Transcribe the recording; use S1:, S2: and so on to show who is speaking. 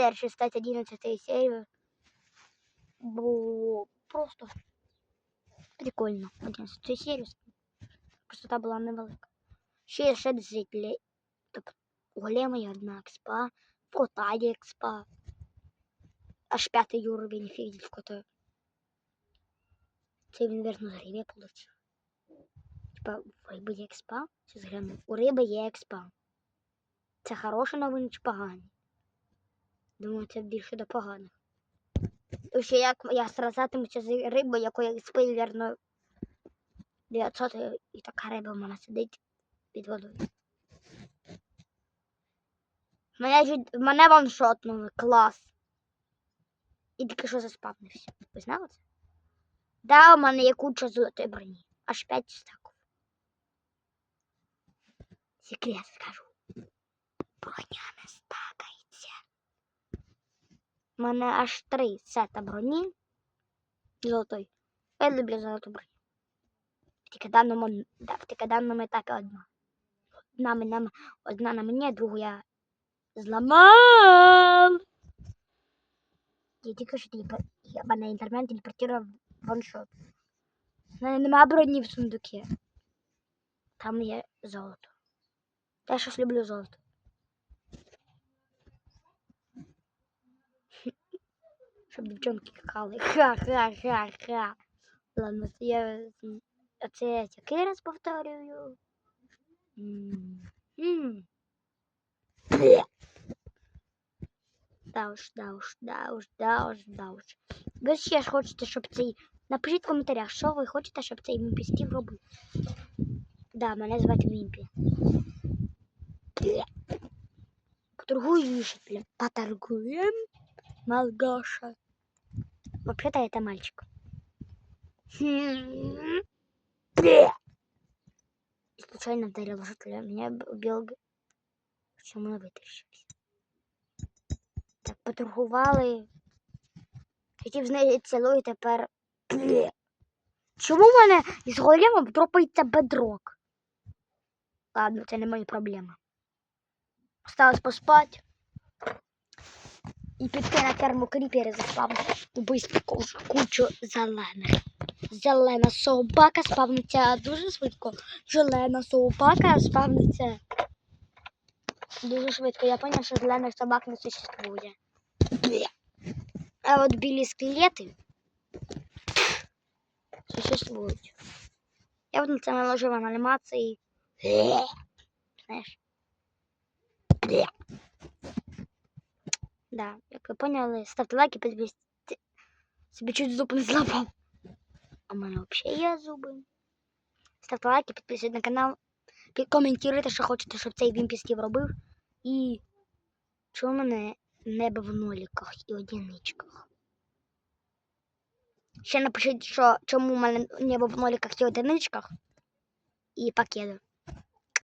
S1: вирішив стати 11 серією. Бо просто прикольно. 11 серію. Просто та була невелика. Ще є ще 10 лет. Тобто голема є одна експа, кота експа. Аж п'ятий уровень фігдіть в кота. Це він, верно, з гриві получив. Типа, в риби є експа, чи з гривни? У риби є експа. Це хороші новини чи погані? Думаю, це більше до поганих. Ще як я сразатимуся з рибою, якої експи, верно, 900 і така риба в мене сидить під водою. Мене, мене ваншотнули, клас. І тільки що заспавнився. Ви знали це? Да, у мене є куча золотої броні. Аж 5 стаків. Секрет скажу. Броня не стакається. У мене аж три сета броні. Золотої. Я люблю золоту броню. В даному, да, в даному етапі одна. Одна, мене- одна на мені, другу я зламав. Я тільки що я на інтернет телепортував ваншот. Мене нема броні в сундуке. Там є золото. Я щось люблю золото. Щоб дівчонки какали. Ха-ха-ха-ха. Ладно, я це я раз м. Да уж, да уж, да уж, да уж, да уж. Ви ще ж хочете, цей. Напишіть в коментарях, що ви хочете, щоб цей Мімпі Стів робив. Да, мене звати Мімпі. Бле. Поторгуешь, блин. Поторгуем, Малгаша. Вообще-то это мальчик. И случайно вдарил жителя. Меня убил. г- Чому не витріщився? Так, поторгували. Хотів з нею цілою тепер. Чому в мене із големом дропається бедрок? Ладно, це не мої проблеми. Осталось поспать. І піти на термокріпери заспавнити. Убити кучу, зелених. Зелена собака спавниться дуже швидко. Зелена собака спавниться дуже швидко. Я поняв, що зелених собак не существує. А от білі скелети существують. Я от на це наложила на анімації. Знаєш. Да, як ви поняли, ставте лайки, підписуйтесь. Собі чуть зуб не зламав. А в мене взагалі є зуби. Ставте лайки, підписуйтесь на канал. Коментуйте, що хочете, щоб цей Вімпістів робив. І чому мене небо в ноліках і одиничках. Ще напишіть, що чому в мене небо в ноліках і одиничках. І пакети.